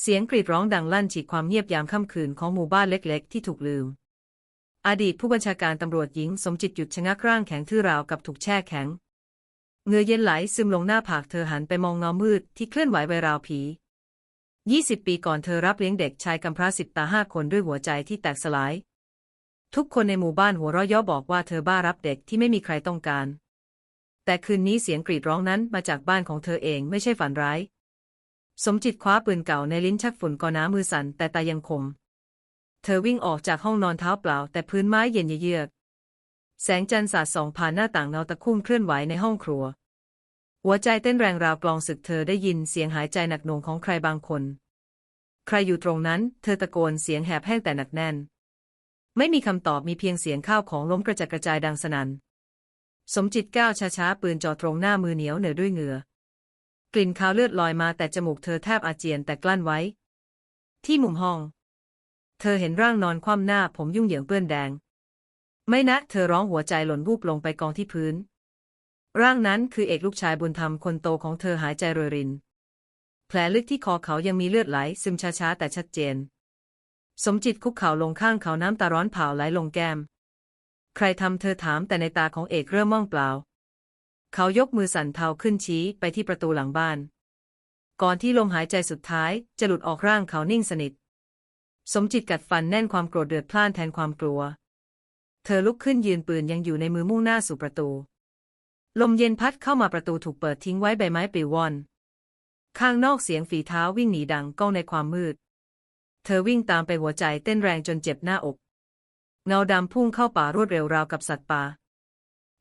เสียงกรีดร้องดังลั่นฉีกความเงียบยามค่ำคืนของหมู่บ้านเล็ก ๆ ที่ถูกลืม อดีตผู้บัญชาการตำรวจหญิงสมจิตหยุดชะงักร่างแข็งทื่อราวกับถูกแช่แข็งเงือเย็นไหลซึมลงหน้าผากเธอหันไปมองเงามืดที่เคลื่อนไหวไวราวผี 20 ปีก่อนเธอรับเลี้ยงเด็กชายกำพร้าสิบตาห้าคนด้วยหัวใจที่แตกสลาย ทุกคนในหมู่บ้านหัวเราะเย่อบอกว่าเธอบ้ารับเด็กที่ไม่มีใครต้องการ แต่คืนนี้เสียงกรีดร้องนั้นมาจากบ้านของเธอเองไม่ใช่ฝันร้าย สมจิตคว้าปืนเก่าในลิ้นชักฝุ่นก่อน้ำมือสั่นแต่ตายังคม เธอวิ่งออกจากห้องนอนเท้าเปล่า แต่พื้นไม้เย็นเยือก แสงจันทร์สาดส่องผ่านหน้าต่างเงาตะคุ่มเคลื่อนไหวในห้องครัว หัวใจเต้นแรงราวกลองศึกเธอได้ยินเสียงหายใจหนักหน่วงของใครบางคน ใครอยู่ตรงนั้น เธอตะโกนเสียงแหบแห้งแต่หนักแน่น ไม่มีคำตอบมีเพียงเสียงข้าวของล้มกระจัดกระจายดังสนัน่น สมจิตก้าวช้าๆปืนจ่อตรงหน้ามือเหนียวเหนือด้วยเหงื่อ กลิ่นคาวเลือดลอยมาแต่จมูกเธอแทบอาเจียนแต่กลั้นไว้ ที่มุมห้อง เธอเห็นร่างนอนคว่ำหน้าผมยุ่งเหยิงเปื้อนแดง ไม่นะ เธอร้องหัวใจหล่นวูบลงไปกองที่พื้น ร่างนั้นคือเอกลูกชายบุญธรรมคนโตของเธอหายใจโรยริน แผลลึกที่คอเขายังมีเลือดไหลซึมช้าๆแต่ชัดเจน สมจิตคุกเข่าลงข้างเขาน้ำตาร้อนเผาไหลลงแก้ม ใครทำเธอถามแต่ในตาของเอกเริ่มม่องเปล่า เขายกมือสั่นเทาขึ้นชี้ไปที่ประตูหลังบ้าน ก่อนที่ลมหายใจสุดท้ายจะหลุดออกร่างเขานิ่งสนิท สมจิตกัดฟันแน่นความโกรธเดือดพล่านแทนความกลัว เธอลุกขึ้นยืนปืนยังอยู่ในมือมุ่งหน้าสู่ประตู ลมเย็นพัดเข้ามาประตูถูกเปิดทิ้งไว้ใบไม้ปลิวว่อน ข้างนอกเสียงฝีเท้าวิ่งหนีดังก้องในความมืด เธอวิ่งตามไปหัวใจเต้นแรงจนเจ็บหน้าอก เงาดำพุ่งเข้าป่ารวดเร็วราวกับสัตว์ป่า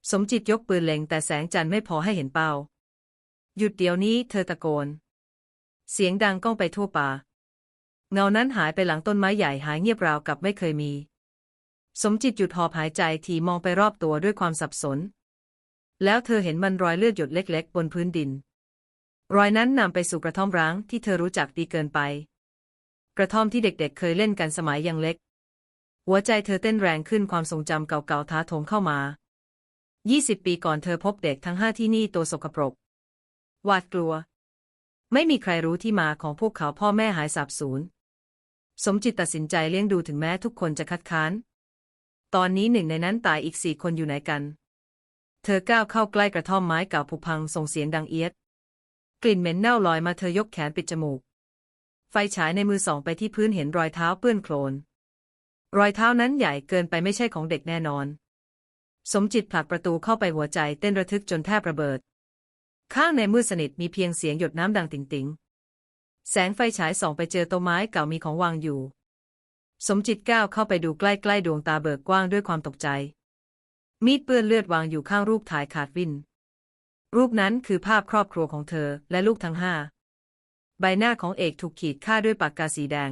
สมจิตยกปืนเล็งแต่แสงจันทร์ไม่พอให้เห็นเป้า หยุดเดี๋ยวนี้เธอตะโกน เสียงดังก้องไปทั่วป่า เงานั้นหายไปหลังต้นไม้ใหญ่หายเงียบราวกับไม่เคยมี สมจิตหยุดหอบหายใจทีมองไปรอบตัวด้วยความสับสน แล้วเธอเห็นมันรอยเลือดหยดเล็ก ๆ บนพื้นดิน รอยนั้นนำไปสู่กระท่อมร้างที่เธอรู้จักดีเกินไป กระท่อมที่เด็กๆเเคยเล่นกันสมัยยังเล็ก หัวใจเธอเต้นแรงขึ้นความทรงจำเก่าๆท้าโถมเข้ามา 20 ปีก่อนเธอพบเด็กทั้งห้าที่นี่ตัวสกปรก หวาดกลัว ไม่มีใครรู้ที่มาของพวกเขาพ่อแม่หายสาบสูญ สมจิตตัดสินใจเลี้ยงดูถึงแม้ทุกคนจะคัดค้าน ตอนนี้หนึ่งในนั้นตายอีกสี่คนอยู่ไหนกัน เธอก้าวเข้าใกล้กระท่อมไม้เก่าผุพังส่งเสียงดังเอียด กลิ่นเหม็นเน่าลอยมาเธอยกแขนปิดจมูก ไฟฉายในมือส่องไปที่พื้นเห็นรอยเท้าเปื้อนโคลน รอยเท้านั้นใหญ่เกินไปไม่ใช่ของเด็กแน่นอน สมจิตผลักประตูเข้าไปหัวใจเต้นระทึกจนแทบระเบิด ข้างในมืดสนิทมีเพียงเสียงหยดน้ำดังติ่งๆแสงไฟฉายส่องไปเจอโต๊ะไม้เก่ามีของวางอยู่ สมจิตก้าวเข้าไปดูใกล้ๆดวงตาเบิกกว้างด้วยความตกใจ มีดเปื้อนเลือดวางอยู่ข้างรูปถ่ายขาดวิน รูปนั้นคือภาพครอบครัวของเธอและลูกทั้งห้า ใบหน้าของเอกถูกขีดฆ่าด้วยปากกาสีแดง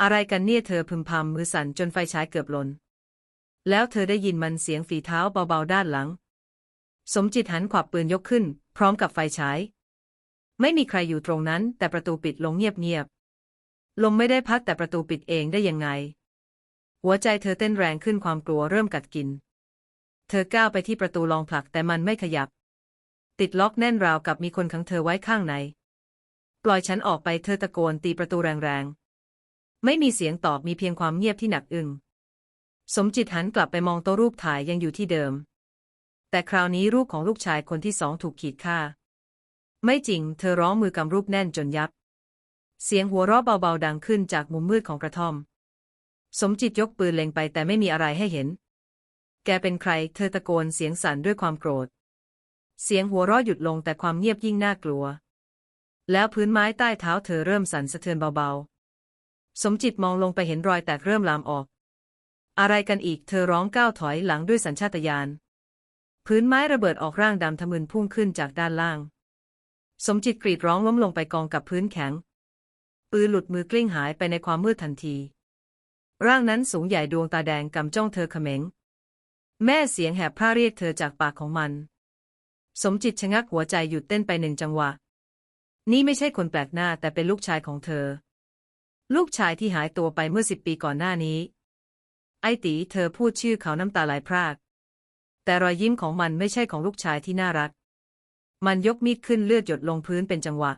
อะไรกันเนี่ยเธอพึมพำมือสั่นจนไฟฉายเกือบหล่น แล้วเธอได้ยินมันเสียงฝีเท้าเบาๆด้านหลัง สมจิตหันขวับปืนยกขึ้น พร้อมกับไฟฉาย ไม่มีใครอยู่ตรงนั้น แต่ประตูปิดลงเงียบๆ ลมไม่ได้พัดแต่ประตูปิดเองได้ยังไง หัวใจเธอเต้นแรงขึ้นความกลัวเริ่มกัดกิน เธอก้าวไปที่ประตูลองผลักแต่มันไม่ขยับ ติดล็อกแน่นราวกับมีคนขังเธอไว้ข้างใน ปล่อยฉันออกไปเธอตะโกนตีประตูแรงๆ ไม่มีเสียงตอบมีเพียงความเงียบที่หนักอึ้ง สมจิตหันกลับไปมองโต๊ะรูปถ่ายยังอยู่ที่เดิม แต่คราวนี้รูปของลูกชายคนที่สองถูกขีดฆ่า ไม่จริง เธอร้องมือกำรูปแน่นจนยับ เสียงหัวเราะเบาๆดังขึ้นจากมุมมืดของกระท่อม สมจิตยกปืนเล็งไปแต่ไม่มีอะไรให้เห็น แกเป็นใคร เธอตะโกนเสียงสั่นด้วยความโกรธ เสียงหัวเราะหยุดลงแต่ความเงียบยิ่งน่ากลัว แล้วพื้นไม้ใต้เท้าเธอเริ่มสั่นสะเทือนเบาๆ สมจิตมองลงไปเห็นรอยแตกเริ่มลามออก อะไรกันอีกเธอร้องก้าวถอยหลังด้วยสัญชาตญาณพื้นไม้ระเบิดออกร่างดำทะมึนพุ่งขึ้นจากด้านล่าง สมจิตกรีดร้องล้มลงไปกองกับพื้นแข็ง ปืนหลุดมือกลิ้งหายไปในความมืดทันที ร่างนั้นสูงใหญ่ดวงตาแดงกำจ้องเธอเขม็ง แม่เสียงแหบพร่าเรียกเธอจากปากของมัน สมจิตชะงักหัวใจหยุดเต้นไปหนึ่งจังหวะ นี่ไม่ใช่คนแปลกหน้าแต่เป็นลูกชายของเธอ ลูกชายที่หายตัวไปเมื่อสิบปีก่อนหน้านี้ ไอตีเธอพูดชื่อเขาน้ำตาไหลพราก แต่รอยยิ้มของมันไม่ใช่ของลูกชายที่น่ารัก มันยกมีดขึ้นเลือดหยดลงพื้นเป็นจังหวะ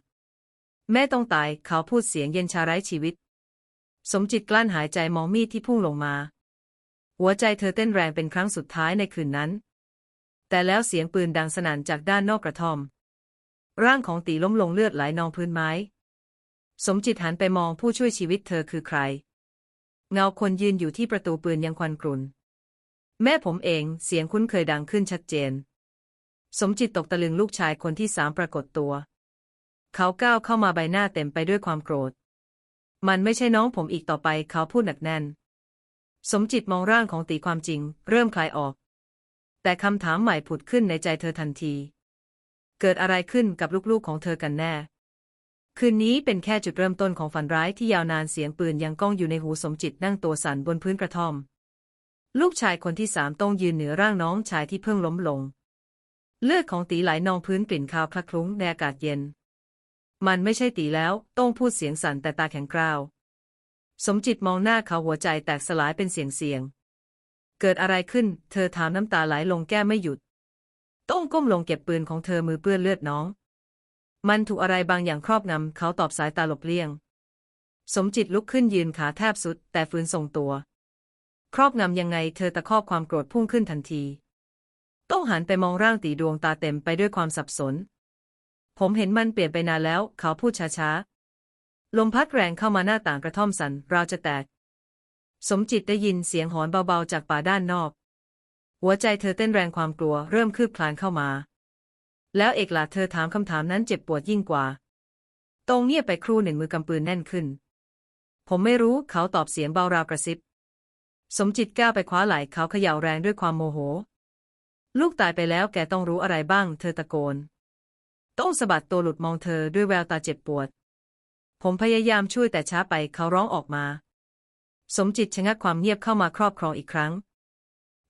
แม่ต้องตายเขาพูดเสียงเย็นชาไร้ชีวิต สมจิตกลั้นหายใจมองมีดที่พุ่งลงมา หัวใจเธอเต้นแรงเป็นครั้งสุดท้ายในคืนนั้น แต่แล้วเสียงปืนดังสนั่นจากด้านนอกกระท่อม ร่างของตีล้มลงเลือดไหลนองพื้นไม้ สมจิตหันไปมองผู้ช่วยชีวิตเธอคือใคร เงาคนยืนอยู่ที่ประตูปืนยังควันกรุ่นแม่ผมเองเสียงคุ้นเคยดังขึ้นชัดเจน สมจิตตกตะลึงลูกชายคนที่สามปรากฏตัว เขาก้าวเข้ามาใบหน้าเต็มไปด้วยความโกรธ มันไม่ใช่น้องผมอีกต่อไปเขาพูดหนักแน่น สมจิตมองร่างของตีความจริง เริ่มคลายออก แต่คำถามใหม่ผุดขึ้นในใจเธอทันที เกิดอะไรขึ้นกับลูกๆของเธอกันแน่ คืนนี้เป็นแค่จุดเริ่มต้นของฝันร้ายที่ยาวนานเสียงปืนยังก้องอยู่ในหูสมจิตนั่งตัวสั่นบนพื้นกระท่อม ลูกชายคนที่สามต้องยืนเหนือร่างน้องชายที่เพิ่งล้มลง เลือดของตีไหลนองพื้นกลิ่นคาวคละคลุ้งในอากาศเย็น มันไม่ใช่ตีแล้วต้องพูดเสียงสั่นแต่ตาแข็งกร้าว สมจิตมองหน้าเขาหัวใจแตกสลายเป็นเสียงเสียง เกิดอะไรขึ้น เธอถามน้ำตาไหลลงแก้ไม่หยุด ต้องก้มลงเก็บปืนของเธอมือเปื้อนเลือดน้อง มันถูกอะไรบางอย่างครอบงำเขาตอบสายตาหลบเลี่ยง สมจิตลุกขึ้นยืนขาแทบสุด แต่ฟื้นทรงตัว ครอบงำยังไงเธอตะคอกความโกรธพุ่งขึ้นทันที ต้องหันไปมองร่างตีดวงตาเต็มไปด้วยความสับสน ผมเห็นมันเปลี่ยนไปนานแล้ว เขาพูดช้าๆ ลมพัดแรงเข้ามาหน้าต่างกระท่อมสันราวจะแตก สมจิตได้ยินเสียงหอนเบาๆจากป่าด้านนอก หัวใจเธอเต้นแรงความกลัวเริ่มคืบคลานเข้ามา แล้วเอกหลาเธอถามคำถามนั้นเจ็บปวดยิ่งกว่า ตรงเงียบไปครู่หนึ่งมือกำปืนแน่นขึ้น ผมไม่รู้เขาตอบเสียงเบาราวกระซิบ สมจิตก้าวไปคว้าไหล่เขาเขย่าแรงด้วยความโมโห ลูกตายไปแล้วแกต้องรู้อะไรบ้าง เธอตะโกน ต้องสะบัดตัวหลุดมองเธอด้วยแววตาเจ็บปวด ผมพยายามช่วยแต่ช้าไปเขาร้องออกมา สมจิตชะงักความเงียบเข้ามาครอบครองอีกครั้ง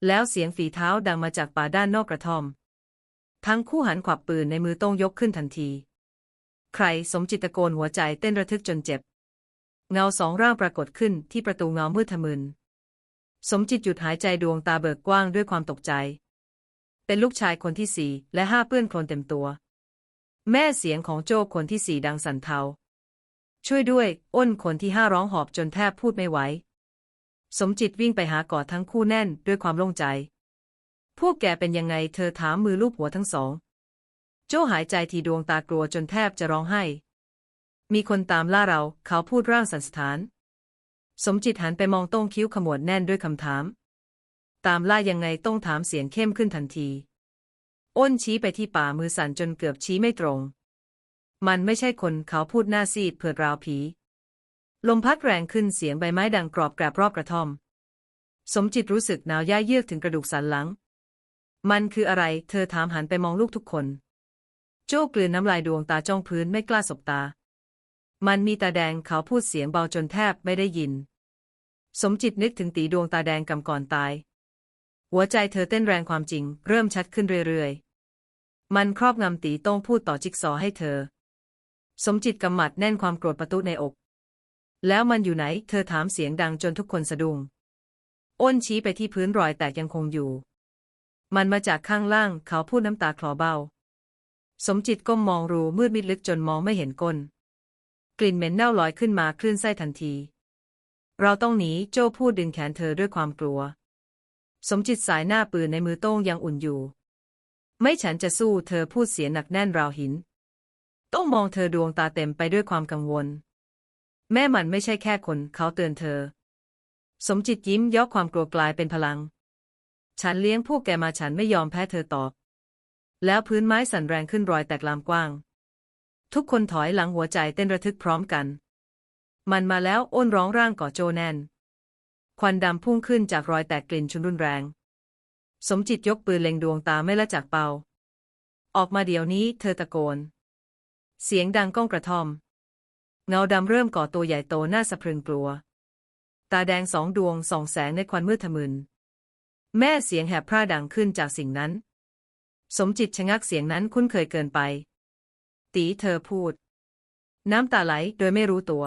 แล้วเสียงฝีเท้าดังมาจากป่าด้านนอกกระท่อม ทั้งคู่หันขวับปืนในมือต้องยกขึ้นทันที ใครสมจิตตะโกนหัวใจเต้นระทึกจนเจ็บ เงาสองร่างปรากฏขึ้นที่ประตูเงามืดทะมึน สมจิตหยุดหายใจดวงตาเบิกกว้างด้วยความตกใจ เป็นลูกชายคนที่สี่และห้าเปื้อนโคลนเต็มตัว แม่เสียงของโจ้คนที่สี่ดังสั่นเทา ช่วยด้วย อ้นคนที่ห้าร้องหอบจนแทบพูดไม่ไหว สมจิตวิ่งไปหากอดทั้งคู่แน่นด้วยความโล่งใจ พวกแกเป็นยังไงเธอถามมือลูบหัวทั้งสอง โจ้หายใจทีดวงตากลัวจนแทบจะร้องไห้ มีคนตามล่าเราเขาพูดร่างสันสถาน สมจิตหันไปมองต้งคิ้วขมวดแน่นด้วยคำถาม ตามล่ายังไงต้องถามเสียงเข้มขึ้นทันที อ้นชี้ไปที่ป่ามือสั่นจนเกือบชี้ไม่ตรง มันไม่ใช่คนเขาพูดหน้าซีดเผือดราวผี ลมพัดแรงขึ้นเสียงใบไม้ดังกรอบแกรบรอบกระท่อม สมจิตรู้สึกหนาวย่าเยือกถึงกระดูกสันหลัง มันคืออะไร เธอถามหันไปมองลูกทุกคน โจ้กลืนน้ำลายดวงตาจ้องพื้นไม่กล้าสบตา มันมีตาแดงเขาพูดเสียงเบาจนแทบไม่ได้ยิน สมจิตนึกถึงตีดวงตาแดงกำก่อนตาย หัวใจเธอเต้นแรงความจริง เริ่มชัดขึ้นเรื่อยๆ มันครอบงำตีต้องพูดต่อจิ๊กซอให้เธอ สมจิตกำหมัดแน่นความโกรธประตุในอก แล้วมันอยู่ไหน เธอถามเสียงดังจนทุกคนสะดุ้ง อ้นชี้ไปที่พื้นรอยแตกยังคงอยู่ มันมาจากข้างล่างเขาพูดน้ำตาคลอเบา สมจิตก้มมองรูมืดมิดลึกจนมองไม่เห็นก้น กลิ่นเหม็นเน่าลอยขึ้นมาคลื่นไส้ทันที เราต้องหนีโจ้พูดดึงแขนเธอด้วยความกลัว สมจิตสายหน้าปืนในมือโต้งยังอุ่นอยู่ ไม่ฉันจะสู้เธอพูดเสียงหนักแน่นราวหิน ต้องมองเธอดวงตาเต็มไปด้วยความกังวล แม่มันไม่ใช่แค่คนเขาเตือนเธอ สมจิตยิ้มยอกความกลัวกลายเป็นพลัง ฉันเลี้ยงพวกแกมาฉันไม่ยอมแพ้เธอตอบ แล้วพื้นไม้สั่นแรงขึ้นรอยแตกลามกว้าง ทุกคนถอยหลังหัวใจเต้นระทึกพร้อมกัน มันมาแล้วอ้นร้องร่างก่อโจแนนควันดำพุ่งขึ้นจากรอยแตกกลิ่นชุนรุนแรง สมจิตยกปืนเล็งดวงตาไม่ละจากเปา ออกมาเดี๋ยวนี้เธอตะโกน เสียงดังก้องกระท่อม เงาดำเริ่มก่อตัวใหญ่โตหน้าสะพรึงกลัว ตาแดงสองดวงส่องแสงในควันมืดทะมึน แม่เสียงแหบพร่าดังขึ้นจากสิ่งนั้น สมจิตชะงักเสียงนั้นคุ้นเคยเกินไป ตีเธอพูด น้ำตาไหลโดยไม่รู้ตัว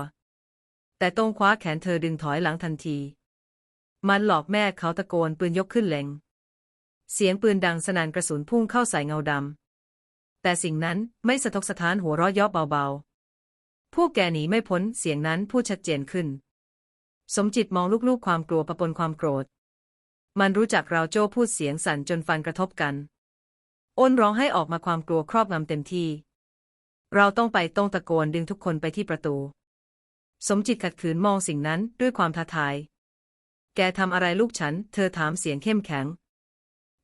แต่ตรงคว้าแขนเธอดึงถอยหลังทันที มันหลอกแม่เขาตะโกนปืนยกขึ้นเล็ง เสียงปืนดังสนั่นกระสุนพุ่งเข้าใส่เงาดำแต่สิ่งนั้นไม่สะทกสะท้านหัวเราะเยาะเบาๆ พวกแกหนีไม่พ้นเสียงนั้นพูดชัดเจนขึ้น สมจิตมองลูกๆความกลัวปะปนความโกรธ มันรู้จักเราโจ้พูดเสียงสั่นจนฟันกระทบกัน อ้นร้องให้ออกมาความกลัวครอบงำเต็มที่ เราต้องไปต้องตะโกนดึงทุกคนไปที่ประตู สมจิตขัดขืนมองสิ่งนั้นด้วยความท้าทาย แกทำอะไรลูกฉัน เธอถามเสียงเข้มแข็ง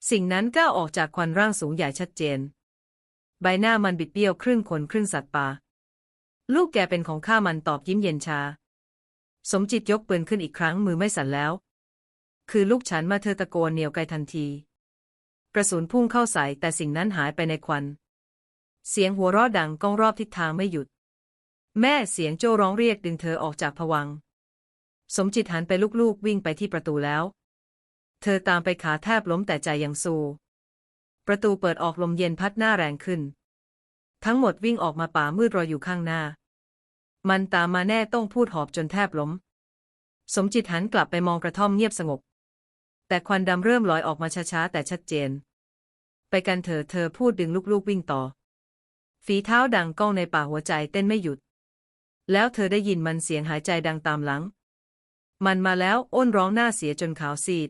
สิ่งนั้นก้าวออกจากควันร่างสูงใหญ่ชัดเจน ใบหน้ามันบิดเบี้ยวครึ่งคนครึ่งสัตว์ป่า ลูกแกเป็นของข้ามันตอบยิ้มเย็นชา สมจิตยกปืนขึ้นอีกครั้งมือไม่สั่นแล้ว คือลูกฉันมาเธอตะโกนเหนียวไกลทันที กระสุนพุ่งเข้าใส่แต่สิ่งนั้นหายไปในควัน เสียงหัวเราะดังก้องรอบทิศทางไม่หยุด แม่เสียงโจ้ร้องเรียกดึงเธอออกจากผวัง สมจิตหันไปลูกๆวิ่งไปที่ประตูแล้ว เธอตามไปขาแทบล้มแต่ใจยังสู้ประตูเปิดออกลมเย็นพัดหน้าแรงขึ้น ทั้งหมดวิ่งออกมาป่ามืดรออยู่ข้างหน้า มันตามมาแน่ต้องพูดหอบจนแทบล้ม สมจิตหันกลับไปมองกระท่อมเงียบสงบ แต่ควันดำเริ่มลอยออกมาช้าๆแต่ชัดเจน ไปกันเถอะเธอพูดดึงลูกๆวิ่งต่อ ฝีเท้าดังก้องในป่าหัวใจเต้นไม่หยุด แล้วเธอได้ยินมันเสียงหายใจดังตามหลัง มันมาแล้วอ้นร้องหน้าเสียจนขาวซีด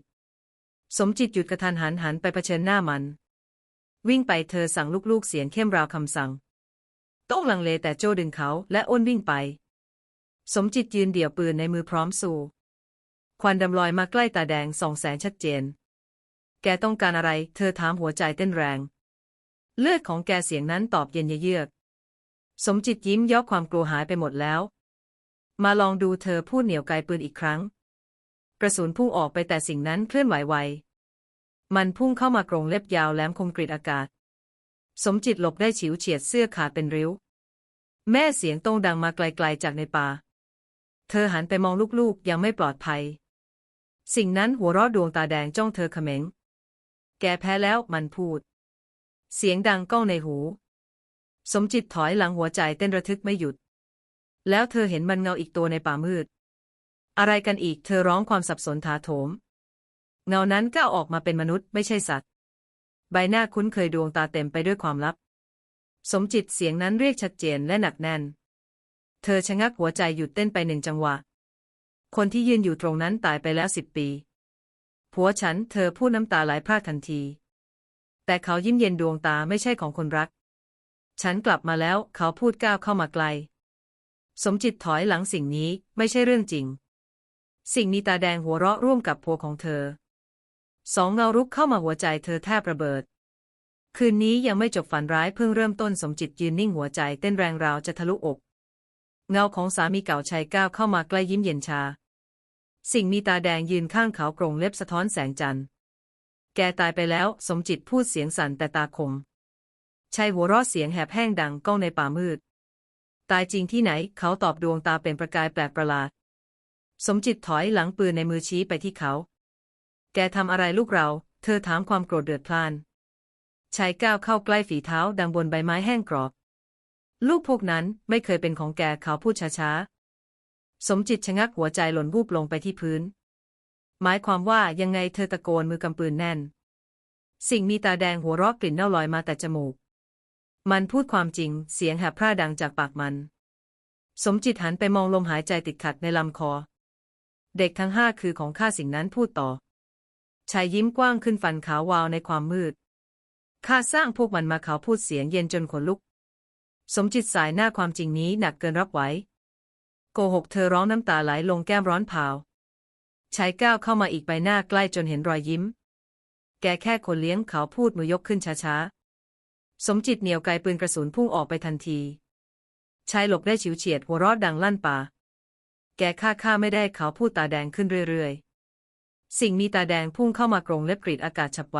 สมจิตหยุดกระทันหันหันไปเผชิญหน้ามัน วิ่งไปเธอสั่งลูกๆเสียงเข้มราวคำสั่งต้องลังเลแต่โจดึงเขาและอ้นวิ่งไป สมจิตยืนเดี่ยวปืนในมือพร้อมสู้ ควันดำลอยมาใกล้ตาแดงส่องแสงชัดเจน แกต้องการอะไร เธอถามหัวใจเต้นแรง เลือดของแกเสียงนั้นตอบเย็นเยือก สมจิตยิ้มย่อความกลัวหายไปหมดแล้ว มาลองดูเธอพูดเหนียวไกลปืนอีกครั้ง กระสุนพุ่งออกไปแต่สิ่งนั้นเคลื่อนไหวไว มันพุ่งเข้ามากรงเล็บยาวแหลมคมกริดอากาศ สมจิตหลบได้ฉิวเฉียดเสื้อขาดเป็นริ้ว แม่เสียงต้งดังมาไกลๆจากในป่า เธอหันไปมองลูกๆยังไม่ปลอดภัย สิ่งนั้นหัวเราะดวงตาแดงจ้องเธอเขม็ง แกแพ้แล้วมันพูด เสียงดังก้องในหู สมจิตถอยหลังหัวใจเต้นระทึกไม่หยุด แล้วเธอเห็นมันเงาอีกตัวในป่ามืด อะไรกันอีกเธอร้องความสับสนถาโถม เงานั้นก้าวออกมาเป็นมนุษย์ไม่ใช่สัตว์ ใบหน้าคุ้นเคยดวงตาเต็มไปด้วยความลับ สมจิตเสียงนั้นเรียกชัดเจนและหนักแน่น เธอชะงักหัวใจหยุดเต้นไปหนึ่งจังหวะ คนที่ยืนอยู่ตรงนั้นตายไปแล้วสิบปี ผัวฉันเธอพูดน้ำตาไหลพรากทันที แต่เขายิ้มเย็นดวงตาไม่ใช่ของคนรัก ฉันกลับมาแล้วเขาพูดก้าวเข้ามาไกล สมจิตถอยหลังสิ่งนี้ไม่ใช่เรื่องจริง สิ่งมีตาแดงหัวเราะร่วมกับผัวของเธอ สองเงารุกเข้ามาหัวใจเธอแทบระเบิด คืนนี้ยังไม่จบฝันร้ายเพิ่งเริ่มต้นสมจิตยืนนิ่งหัวใจเต้นแรงราวจะทะลุอก เงาของสามีเก่าชายก้าวเข้ามาใกล้ยิ้มเย็นชา สิ่งมีตาแดงยืนข้างเขากรงเล็บสะท้อนแสงจันทร์ แกตายไปแล้ว สมจิตพูดเสียงสั่นแต่ตาคมชายหัวเราะเสียงแหบแห้งดังก้องในป่ามืด ตายจริงที่ไหน เขาตอบดวงตาเป็นประกายแปลกประหลาด สมจิตถอยหลังปืนในมือชี้ไปที่เขา แกทำอะไรลูกเรา เธอถามความโกรธเดือดพล่าน ชายก้าวเข้าใกล้ฝีเท้าดังบนใบไม้แห้งกรอบ ลูกพวกนั้นไม่เคยเป็นของแกเขาพูดช้าๆ สมจิตชะงักหัวใจหล่นวูบลงไปที่พื้น หมายความว่ายังไงเธอตะโกนมือกำปืนแน่น สิ่งมีตาแดงหัวราะกลิ่นเน่าลอยมาแต่จมูก มันพูดความจริง เสียงแหบพร่าดังจากปากมัน สมจิตหันไปมองลมหายใจติดขัดในลำคอ เด็กทั้งห้าคือของข้าสิ่งนั้นพูดต่อ ชายยิ้มกว้างขึ้นฟันขาววาวในความมืด ข้าสร้างพวกมันมาเขาพูดเสียงเย็นจนขนลุก สมจิตสายหน้าความจริงนี้หนักเกินรับไหว โกหกเธอร้องน้ำตาไหลลงแก้มร้อนเผาชายก้าวเข้ามาอีกใบหน้าใกล้จนเห็นรอยยิ้ม แกแค่คนเลี้ยงเขาพูดมือยกขึ้นช้าๆ สมจิตเหนียวไกปืนกระสุนพุ่งออกไปทันที ชายหลบได้ฉิวเฉียดหัวราะดังลั่นป่า แกฆ่าข้าไม่ได้เขาพูดตาแดงขึ้นเรื่อยๆ สิ่งมีตาแดงพุ่งเข้ามากรงเล็บกรีดอากาศฉับไว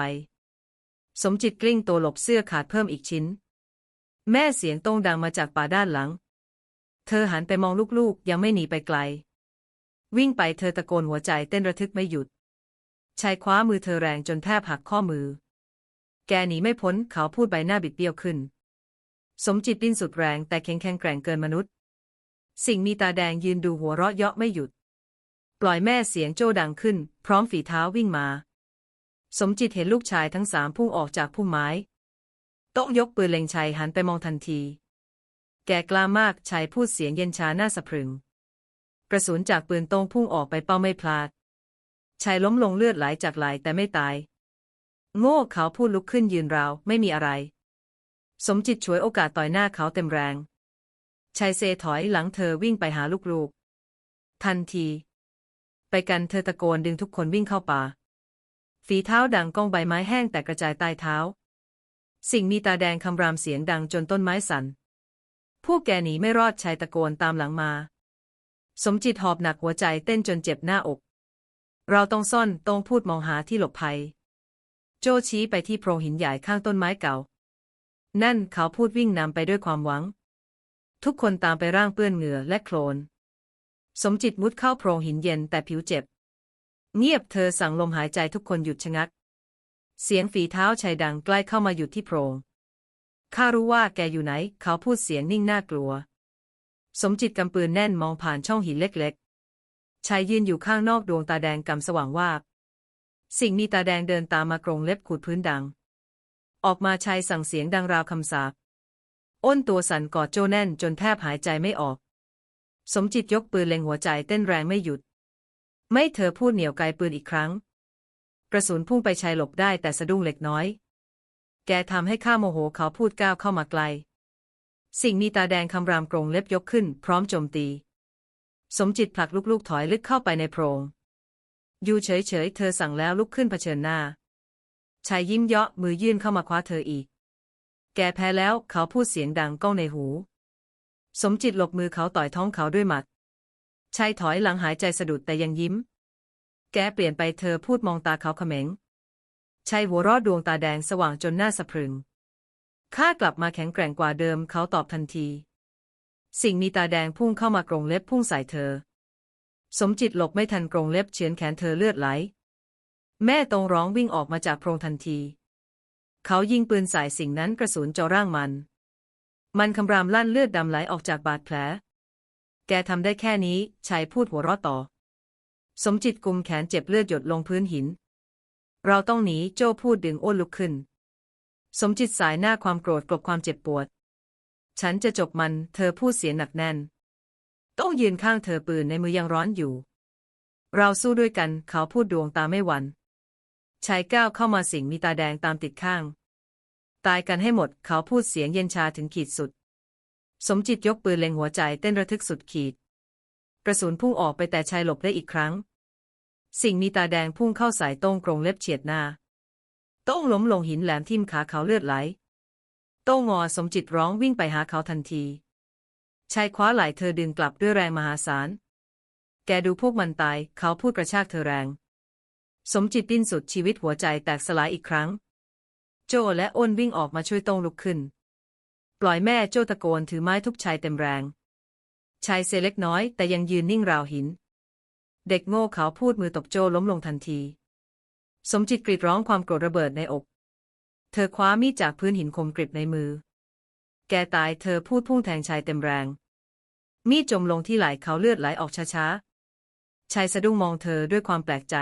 สมจิตกลิ้งตัวหลบเสื้อขาดเพิ่มอีกชิ้น แม่เสียงต้งดังมาจากป่าด้านหลัง เธอหันไปมองลูกๆ ยังไม่หนีไปไกล วิ่งไปเธอตะโกนหัวใจเต้นระทึกไม่หยุด ชายคว้ามือเธอแรงจนแทบหักข้อมือ แกหนีไม่พ้นเขาพูดใบหน้าบิดเบี้ยวขึ้น สมจิตดิ้นสุดแรงแต่แข็งแข็งแกร่งเกินมนุษย์ สิ่งมีตาแดงยืนดูหัวเราะเยาะไม่หยุด ปล่อยแม่เสียงโจ้ดังขึ้น พร้อมฝีเท้าวิ่งมา สมจิตเห็นลูกชายทั้งสามพุ่งออกจากพุ่มไม้ต้องยกปืนเล็งชัยหันไปมองทันที แกกล้ามากชายพูดเสียงเย็นชาหน้าสะพรึง กระสุนจากปืนตรงพุ่งออกไปเป้าไม่พลาดชายล้มลงเลือดไหลจากไหลแต่ไม่ตาย โง่เขาพูดลุกขึ้นยืนราวไม่มีอะไร สมจิตฉวยโอกาสต่อยหน้าเขาเต็มแรงชายเซถอยหลังเธอวิ่งไปหาลูกๆ ทันที ไปกันเธอตะโกนดึงทุกคนวิ่งเข้าป่า ฝีเท้าดังก้องใบไม้แห้งแต่กระจายใต้เท้า สิ่งมีตาแดงคำรามเสียงดังจนต้นไม้สั่น พวกแกหนีไม่รอดชายตะโกนตามหลังมา สมจิตหอบหนักหัวใจเต้นจนเจ็บหน้าอก เราต้องซ่อนต้องพูดมองหาที่หลบภัย โจชี้ไปที่โพรงหินใหญ่ข้างต้นไม้เก่า นั่นเขาพูดวิ่งนำไปด้วยความหวัง ทุกคนตามไปร่างเปื้อนเหงื่อและโคลน สมจิตมุดเข้าโพรงหินเย็นแต่ผิวเจ็บ เงียบเธอสั่งลมหายใจทุกคนหยุดชะงัก เสียงฝีเท้าชายดังใกล้เข้ามาหยุดที่โพรง ข้ารู้ว่าแกอยู่ไหน เขาพูดเสียงนิ่งน่ากลัว สมจิตกำปืนแน่นมองผ่านช่องหินเล็กๆ ชายยืนอยู่ข้างนอกดวงตาแดงกำสว่างวาบ สิ่งมีตาแดงเดินตามมากรงเล็บขูดพื้นดัง ออกมาชายสั่งเสียงดังราวคำสาป อ้นตัวสั่นกอดโจแน่นจนแทบหายใจไม่ออก สมจิตยกปืนเล็งหัวใจเต้นแรงไม่หยุด ไม่เธอพูดเหนียวไกลปืนอีกครั้ง กระสุนพุ่งไปชายหลบได้แต่สะดุ้งเล็กน้อย แกทำให้ข้าโมโหเขาพูดก้าวเข้ามาไกล สิ่งมีตาแดงคำรามกรงเล็บยกขึ้น พร้อมโจมตี สมจิตผลักลูกๆถอยลึกเข้าไปในโพรง อยู่เฉยๆ เธอสั่งแล้วลุกขึ้นเผชิญหน้า ชายยิ้มเยาะมือยื่นเข้ามาคว้าเธออีก แกแพ้แล้วเขาพูดเสียงดังก้องในหู สมจิตหลบมือเขาต่อยท้องเขาด้วยหมัด ชายถอยหลังหายใจสะดุดแต่ยังยิ้ม แกเปลี่ยนไปเธอพูดมองตาเขาเขม็ง ชายหัวรอดดวงตาแดงสว่างจนหน้าสะพรึง ข้ากลับมาแข็งแกร่งกว่าเดิมเขาตอบทันที สิ่งมีตาแดงพุ่งเข้ามากรงเล็บพุ่งใส่เธอ สมจิตหลบไม่ทันกรงเล็บเฉือนแขนเธอเลือดไหล แม่ตรงร้องวิ่งออกมาจากโพรงทันที เขายิงปืนใส่สิ่งนั้นกระสุนเจาะร่างมัน มันคำรามลั่นเลือดดำไหลออกจากบาดแผล แกทำได้แค่นี้ชายพูดหัวเราะต่อ สมจิตกุมแขนเจ็บเลือดหยดลงพื้นหิน เราต้องหนีโจ้พูดดึงอ้นลุกขึ้น สมจิตสายหน้าความโกรธกลบความเจ็บปวด ฉันจะจบมัน เธอพูดเสียงหนักแน่น ต้องยืนข้างเธอปืนในมือยังร้อนอยู่ เราสู้ด้วยกันเขาพูดดวงตาไม่หวันชายก้าวเข้ามาสิงมีตาแดงตามติดข้าง ตายกันให้หมดเขาพูดเสียงเย็นชาถึงขีดสุด สมจิตยกปืนเล็งหัวใจเต้นระทึกสุดขีด กระสุนพุ่งออกไปแต่ชายหลบได้อีกครั้ง สิ่งมีตาแดงพุ่งเข้าสายโต้งกรงเล็บเฉียดหน้า โต้งล้มลงหินแหลมทิ่มขาเขาเลือดไหล โต้งงอสมจิตร้องวิ่งไปหาเขาทันที ชายคว้าไหล่เธอดึงกลับด้วยแรงมหาศาล แกดูพวกมันตาย เขาพูดกระชากเธอแรง สมจิตดิ้นสุดชีวิตหัวใจแตกสลายอีกครั้ง โจและอ้นวิ่งออกมาช่วยโต้งลุกขึ้น ปล่อยแม่โจตะโกนถือไม้ทุบชายเต็มแรง ชายเซเล็กน้อยแต่ยังยืนนิ่งราวหิน เด็กโง่เขาพูดมือตบโจล้มลงทันที สมจิตกรีดร้องความโกรธระเบิดในอก เธอคว้ามีดจากพื้นหินคมกริบในมือ แกตายเธอพูดพุ่งแทงชายเต็มแรง มีดจมลงที่ไหล่เขาเลือดไหลออกช้าๆ ชายสะดุ้งมองเธอด้วยความแปลกใจ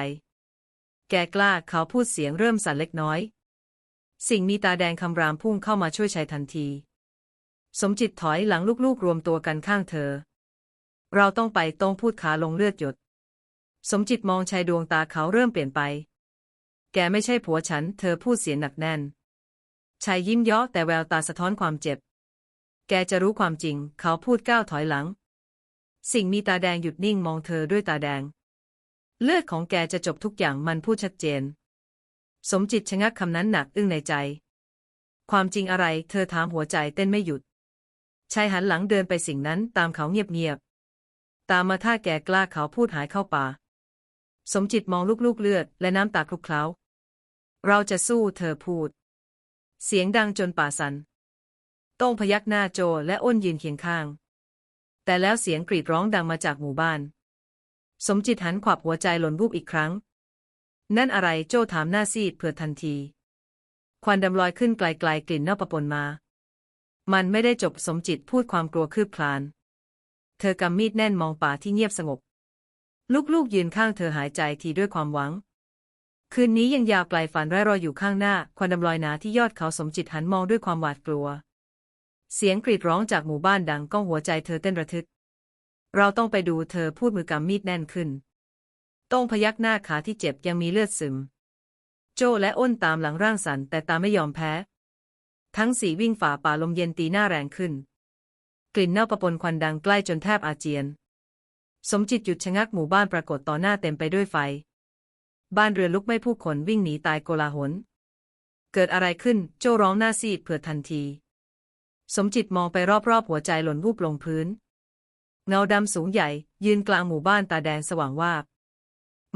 แกกล้าเขาพูดเสียงเริ่มสั่นเล็กน้อย สิ่งมีตาแดงคำรามพุ่งเข้ามาช่วยชายทันที สมจิตถอยหลังลูกๆรวมตัวกันข้างเธอ เราต้องไปต้องพูดขาลงเลือดหยด สมจิตมองชายดวงตาเขาเริ่มเปลี่ยนไป แกไม่ใช่ผัวฉัน เธอพูดเสียงหนักแน่น ชายยิ้มเยาะแต่แววตาสะท้อนความเจ็บ แกจะรู้ความจริง เขาพูดก้าวถอยหลัง สิ่งมีตาแดงหยุดนิ่งมองเธอด้วยตาแดง เลือดของแกจะจบทุกอย่างมันพูดชัดเจน สมจิตชะงักคำนั้นหนักอึ้งในใจ ความจริงอะไร เธอถามหัวใจเต้นไม่หยุด ชายหันหลังเดินไปสิ่งนั้นตามเขาเงียบๆ ตามมาถ้าแกกล้าเขาพูดหายเข้าป่า สมจิตมองลูกๆเลือด และน้ำตาคลุกเคล้า เราจะสู้เธอพูด เสียงดังจนป่าสันโต้งพยักหน้าโจและอ้นยืนเคียงข้าง แต่แล้วเสียงกรีดร้องดังมาจากหมู่บ้าน สมจิตหันขวับหัวใจหล่นวูบอีกครั้ง นั่นอะไรโจถามหน้าซีดเผื่อทันที ควันดำลอยขึ้นไกลๆกลิ่นเน่าปะปนมา มันไม่ได้จบสมจิตพูดความกลัวคืบคลาน เธอกำมีดแน่นมองป่าที่เงียบสงบ ลูกๆยืนข้างเธอหายใจทีด้วยความหวัง คืนนี้ยังยาวไกลฝันร้รออยู่ข้างหน้า ควันดำลอยหนาที่ยอดเขาสมจิตหันมองด้วยความหวาดกลัว เสียงกรีดร้องจากหมู่บ้านดังก้องหัวใจเธอเต้นระทึก เราต้องไปดูเธอพูดมือกำมีดแน่นขึ้น ต้องพยักหน้าขาที่เจ็บยังมีเลือดซึม โจและอ้นตามหลังร่างสันแต่ตาไม่ยอมแพ้ ทั้งสี่วิ่งฝ่าป่าลมเย็นตีหน้าแรงขึ้น กลิ่นเน่าประปนควันดังใกล้จนแทบอาเจียน สมจิตหยุดชะงักหมู่บ้านปรากฏต่อหน้าเต็มไปด้วยไฟ บ้านเรือลุกไม้ผู้คนวิ่งหนีตายโกลาหล เกิดอะไรขึ้นโจร้องหน้าซีดเผือดทันที สมจิตมองไปรอบๆหัวใจหล่นวูบลงพื้น เงาดำสูงใหญ่ ยืนกลางหมู่บ้านตาแดงสว่างวาบ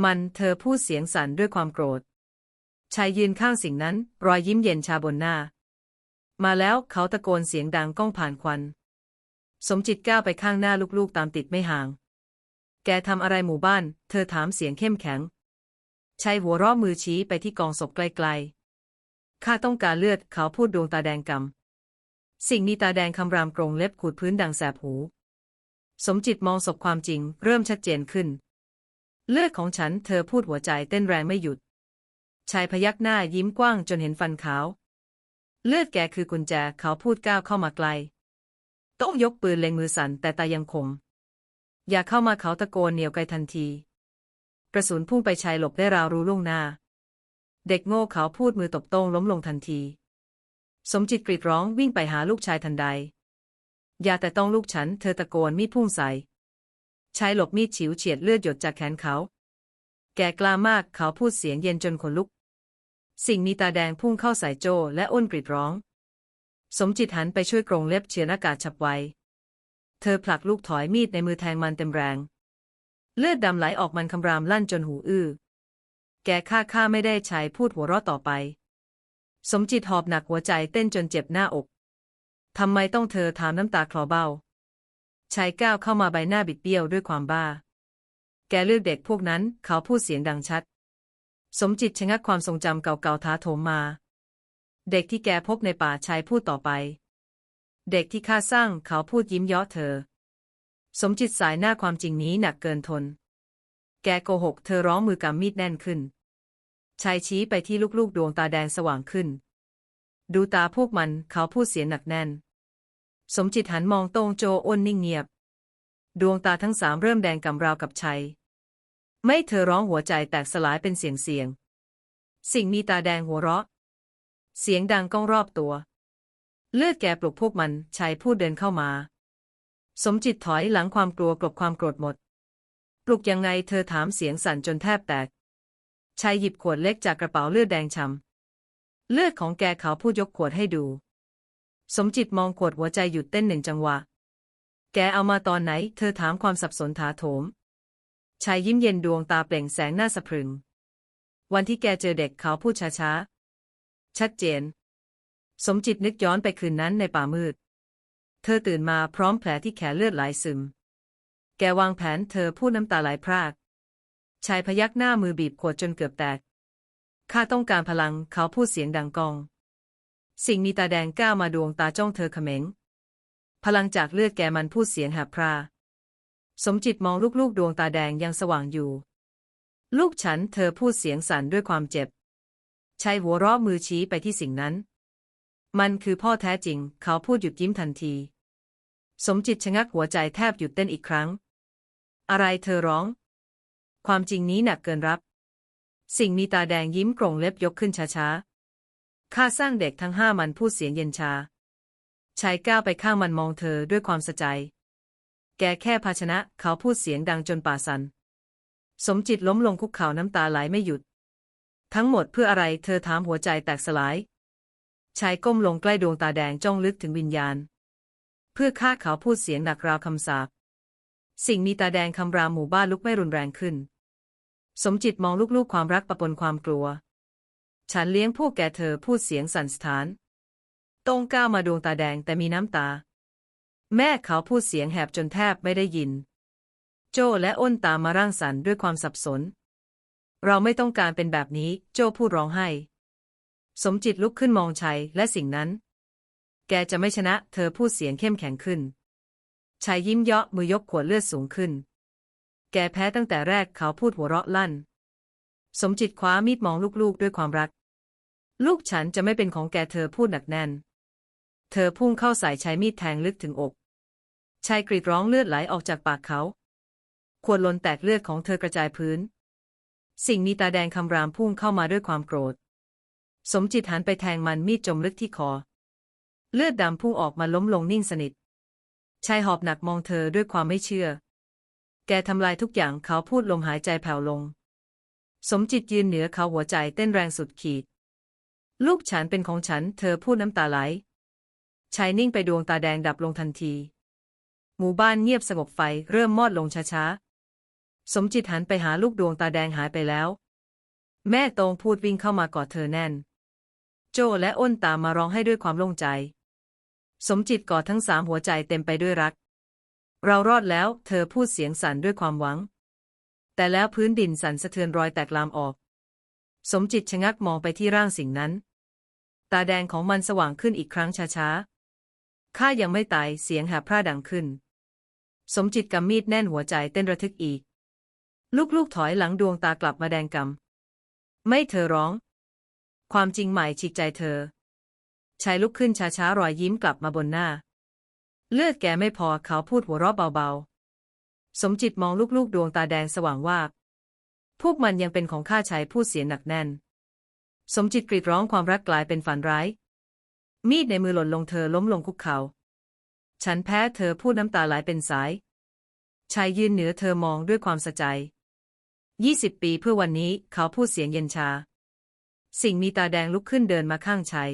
มันเธอพูดเสียงสั่นด้วยความโกรธ ชายยืนข้างสิ่งนั้น รอยยิ้มเย็นชาบนหน้า มาแล้วเขาตะโกนเสียงดังก้องผ่านควัน สมจิตก้าวไปข้างหน้าลูกๆตามติดไม่ห่าง แกทำอะไรหมู่บ้าน เธอถามเสียงเข้มแข็ง ชายหัวร้อมือชี้ไปที่กองศพไกลๆ ข้าต้องการเลือด เขาพูดดวงตาแดงกำ สิ่งมีตาแดงคำรามกรงเล็บขูดพื้นดังแสบหู สมจิตมองศพความจริง เริ่มชัดเจนขึ้น เลือดของฉัน เธอพูดหัวใจเต้นแรงไม่หยุด ชายพยักหน้ายิ้มกว้างจนเห็นฟันขาว เลือดแกคือกุญแจ เขาพูดก้าวเข้ามาไกลต้องยกปืนเล็งมือสั่นแต่ตายังคม อย่าเข้ามาเขาตะโกนเหนียวไกลทันที กระสุนพุ่งไปชายหลบได้ราวรู้ล่วงหน้า เด็กโง่เขาพูดมือตบโต้งล้มลงทันที สมจิตกรีดร้องวิ่งไปหาลูกชายทันใด อย่าแต่ต้องลูกฉัน เธอตะโกนมีดพุ่งใส่ชายหลบมีดฉิวเฉียดเลือดหยดจากแขนเขา แกกล้ามากเขาพูดเสียงเย็นจนขนลุก สิ่งมีตาแดงพุ่งเข้าใส่โจและอ้นกรีดร้อง สมจิตหันไปช่วยกรงเล็บเฉียนอากาศฉับไว เธอผลักลูกถอยมีดในมือแทงมันเต็มแรง เลือดดำไหลออกมันคำรามลั่นจนหูอื้อ แกฆ่าข้าไม่ได้ชายพูดหัวเราะต่อไป สมจิตหอบหนักหัวใจเต้นจนเจ็บหน้าอก ทำไมต้องเธอถามน้ำตาคลอเบ้า ชายก้าวเข้ามาใบหน้าบิดเบี้ยวด้วยความบ้า แกเลือกเด็กพวกนั้น เขาพูดเสียงดังชัด สมจิตชะงักความทรงจำเก่าๆท้าโถมมา เด็กที่แกพบในป่าชายพูดต่อไป เด็กที่ข้าสร้างเขาพูดยิ้มเยาะเธอ สมจิตสายหน้าความจริงนี้หนักเกินทน แกโกหก เธอร้องมือกำมีดแน่นขึ้น ชายชี้ไปที่ลูกๆ ดวงตาแดงสว่างขึ้น ดูตาพวกมันเขาพูดเสียงหนักแน่น สมจิตหันมองต้งโจอ้นนิ่งเงียบ ดวงตาทั้งสามเริ่มแดงกำราวกับชัย ไม่เธอร้องหัวใจแตกสลายเป็นเสียงเสียง สิ่งมีตาแดงหัวเราะ เสียงดังก้องรอบตัว เลือดแกปลุกพวกมันชายพูดเดินเข้ามา สมจิตถอยหลังความกลัวกลบความโกรธหมด ปลุกยังไงเธอถามเสียงสั่นจนแทบแตกชายหยิบขวดเล็กจากกระเป๋าเลือดแดงช้ำเลือดของแกเขาพูดยกขวดให้ดู สมจิตมองขวดหัวใจหยุดเต้นหนึ่งจังหวะ แกเอามาตอนไหน เธอถามความสับสนถาโถม ชายยิ้มเย็นดวงตาเปล่งแสงหน้าสะพรึง วันที่แกเจอเด็กเขาพูดช้าๆ ชัดเจน สมจิตนึกย้อนไปคืนนั้นในป่ามืด เธอตื่นมาพร้อมแผลที่แขนเลือดไหลซึม แกวางแผนเธอพูดน้ำตาไหลพราก ชายพยักหน้ามือบีบขวดจนเกือบแตก ข้าต้องการพลังเขาพูดเสียงดังกอง สิ่งมีตาแดงก้าวมาดวงตาจ้องเธอเขม็ง พลังจากเลือดแกมันพูดเสียงแหบพรา สมจิตมองลูกๆดวงตาแดงยังสว่างอยู่ ลูกฉันเธอพูดเสียงสั่นด้วยความเจ็บชายหัวเราะมือชี้ไปที่สิ่งนั้น มันคือพ่อแท้จริง เขาพูดหยุดยิ้มทันที สมจิตชะงักหัวใจแทบหยุดเต้นอีกครั้ง อะไรเธอร้อง ความจริงนี้หนักเกินรับ สิ่งมีตาแดงยิ้มกรงเล็บยกขึ้นช้าๆข้าสร้างเด็กทั้งห้ามันพูดเสียงเย็นชาชายก้าวไปข้างมันมองเธอด้วยความสะใจ แกแค่ภาชนะ เขาพูดเสียงดังจนป่าสัน สมจิตล้มลงคุกเข่าน้ำตาไหลไม่หยุด ทั้งหมดเพื่ออะไรเธอถามหัวใจแตกสลาย ชายก้มลงใกล้ดวงตาแดงจ้องลึกถึงวิญญาณ เพื่อฆ่าเขาพูดเสียงหนักราวคำสาปสิ่งมีตาแดงคำรามหมู่บ้านลุกไม่รุนแรงขึ้น สมจิตมองลูกๆความรักปะปนความกลัว ฉันเลี้ยงพวกแกเธอพูดเสียงสั่นสถาน ตรงก้าวมาดวงตาแดงแต่มีน้ำตา แม่เขาพูดเสียงแหบจนแทบไม่ได้ยิน โจและอ้นตามมาร่างสันด้วยความสับสน เราไม่ต้องการเป็นแบบนี้ โจพูดร้องไห้ สมจิตลุกขึ้นมองชัยและสิ่งนั้น แกจะไม่ชนะ เธอพูดเสียงเข้มแข็งขึ้นชายยิ้มเยาะมือยกขวดเลือดสูงขึ้น แกแพ้ตั้งแต่แรกเขาพูดหัวเราะลั่น สมจิตคว้ามีดมองลูกๆด้วยความรัก ลูกฉันจะไม่เป็นของแกเธอพูดหนักแน่น เธอพุ่งเข้าใส่ชายมีดแทงลึกถึงอก ชายกรีดร้องเลือดไหลออกจากปากเขา ขวดลนแตกเลือดของเธอกระจายพื้น สิ่งมีตาแดงคำรามพุ่งเข้ามาด้วยความโกรธ สมจิตหันไปแทงมันมีดจมลึกที่คอ เลือดดำพุ่งออกมาล้มลงนิ่งสนิท ชายหอบหนักมองเธอด้วยความไม่เชื่อ แกทำลายทุกอย่างเขาพูดลมหายใจแผ่วลง สมจิตยืนเหนือเขาหัวใจเต้นแรงสุดขีด ลูกฉันเป็นของฉัน เธอพูดน้ำตาไหล ชายนิ่งไปดวงตาแดงดับลงทันที หมู่บ้านเงียบสงบไฟเริ่มมอดลงช้าๆ สมจิตหันไปหาลูกดวงตาแดงหายไปแล้ว แม่ตรงพูดวิ่งเข้ามากอดเธอแน่น โจและอ้นตามมาร้องให้ด้วยความโล่งใจ สมจิตกอดทั้งสามหัวใจเต็มไปด้วยรัก เรารอดแล้ว เธอพูดเสียงสั่นด้วยความหวัง แต่แล้วพื้นดินสั่นสะเทือนรอยแตกลามออก สมจิตชะงักมองไปที่ร่างสิ่งนั้น ตาแดงของมันสว่างขึ้นอีกครั้งช้าๆข้ายังไม่ตายเสียงหบพร่าดังขึ้น สมจิตกำมีดแน่นหัวใจเต้นระทึกอีก ลูกๆถอยหลังดวงตากลับมาแดงกำไม่เธอร้อง ความจริงใหม่ฉีกใจเธอ ชายลุกขึ้นช้าๆรอยยิ้มกลับมาบนหน้า เลือดแกไม่พอเขาพูดหัวเราะเบาๆ สมจิตมองลูกๆ ดวงตาแดงสว่างวาบ พวกมันยังเป็นของข้าชายพูดเสียงหนักแน่น สมจิตกรีดร้องความรักกลายเป็นฝันร้าย มีดในมือหล่นลงเธอล้มลงคุกเขา่า ฉันแพ้เธอพูดน้ำตาไหลเป็นสาย ชายยืนเหนือเธอมองด้วยความสะใจยี่สิบปีเพื่อวันนี้เขาพูดเสียงเย็นชา สิ่งมีตาแดงลุกขึ้นเดินมาข้างชัย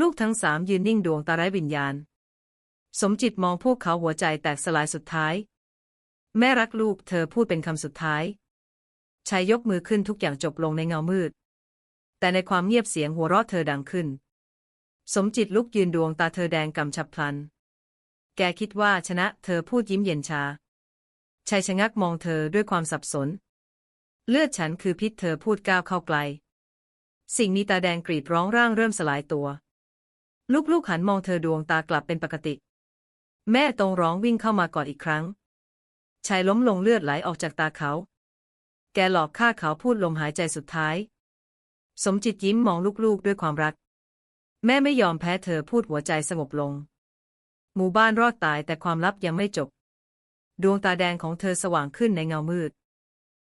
ลูกทั้งสามยืนนิ่งดวงตาไร้วิญญาณ สมจิตมองพวกเขาหัวใจแตกสลายสุดท้าย แม่รักลูกเธอพูดเป็นคำสุดท้ายชายยกมือขึ้นทุกอย่างจบลงในเงามืด แต่ในความเงียบเสียงหัวเราะเธอดังขึ้น สมจิตลุกยืนดวงตาเธอแดงกำฉับพลัน แกคิดว่าชนะเธอพูดยิ้มเย็นชาชายชะงักมองเธอด้วยความสับสน เลือดฉันคือพิษเธอพูดก้าวเข้าไกล สิ่งมีตาแดงกรีดร้องร่างเริ่มสลายตัว ลูกๆหันมองเธอดวงตากลับเป็นปกติ แม่ตรงร้องวิ่งเข้ามากอดอีกครั้ง ชายล้มลงเลือดไหลออกจากตาเขา แกหลอกฆ่าเขาพูดลมหายใจสุดท้าย สมจิตยิ้มมองลูกๆด้วยความรัก แม่ไม่ยอมแพ้เธอพูดหัวใจสงบลง หมู่บ้านรอดตายแต่ความลับยังไม่จบ ดวงตาแดงของเธอสว่างขึ้นในเงามืด